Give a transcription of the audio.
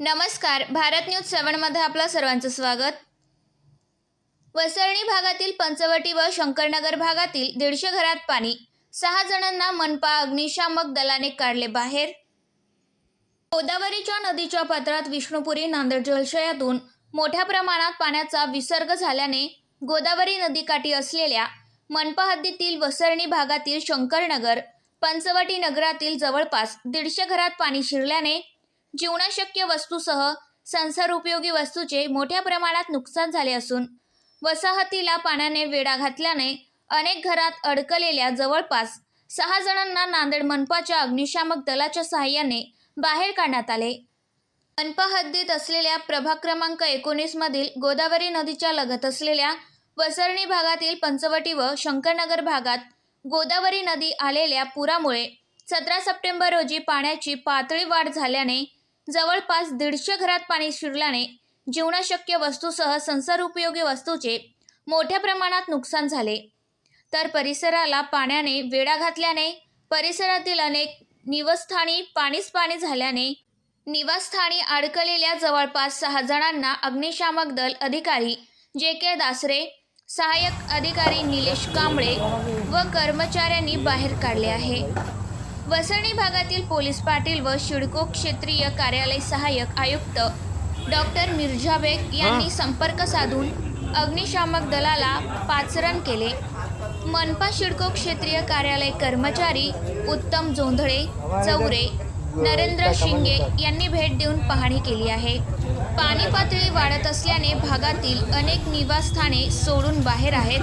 नमस्कार भारत न्यूज सेवनमध्ये आपलं सर्वांचं स्वागत. वसरणी भागातील पंचवटी व शंकरनगर भागातील दीडशे घरात पाणी. सहा जणांना मनपा अग्निशामक दलाने काढले बाहेर. गोदावरीच्या नदीच्या पात्रात विष्णुपुरी नांदेड जलाशयातून मोठ्या प्रमाणात पाण्याचा विसर्ग झाल्याने गोदावरी नदीकाठी असलेल्या मनपा हद्दीतील वसरणी भागातील शंकरनगर पंचवटी नगरातील जवळपास दीडशे घरात पाणी शिरल्याने जीवनाशक्य वस्तूसह संसार उपयोगी वस्तूचे मोठ्या प्रमाणात नुकसान झाले असून वसाहतीला पाण्याने वेढा घातल्याने अनेक घरात अडकलेल्या जवळपास सहा जणांना नांदेड मनपाच्या अग्निशामक दलाच्या सहाय्याने बाहेर काढण्यात आले. मनपा हद्दीत असलेल्या प्रभाग क्रमांक एकोणीस मधील गोदावरी नदीच्या लगत असलेल्या वसरणी भागातील पंचवटी व शंकरनगर भागात गोदावरी नदी आलेल्या पुरामुळे सतरा सप्टेंबर रोजी पाण्याची पातळी वाढ झाल्याने जवळपास दीडशे घरात पाणी शिरल्याने जीवनाशक्य वस्तूसह संसार उपयोगी वस्तूचे मोठ्या प्रमाणात नुकसान झाले. तर परिसराला पाण्याने वेढा घातल्याने परिसरातील अनेक निवासस्थानी पाणीच पाणी झाल्याने निवासस्थानी अडकलेल्या जवळपास सहा जणांना अग्निशामक दल अधिकारी जे के दासरे सहाय्यक अधिकारी निलेश कांबळे व कर्मचाऱ्यांनी बाहेर काढले आहे. वसणी भागातील पोलीस पाटील व शिडको क्षेत्रीय कार्यालय सहाय्यक आयुक्त डॉक्टर मिर्झा बेग यांनी संपर्क साधून अग्निशामक दलाला पाचरण केले. मनपा शिडको क्षेत्रीय कार्यालय कर्मचारी उत्तम जोंधळे चौरे नरेंद्र शिंगे यांनी भेट देऊन पाहणी केली आहे. पाणी पातळी वाढत असल्याने भागातील अनेक निवासस्थाने सोडून बाहेर आहेत.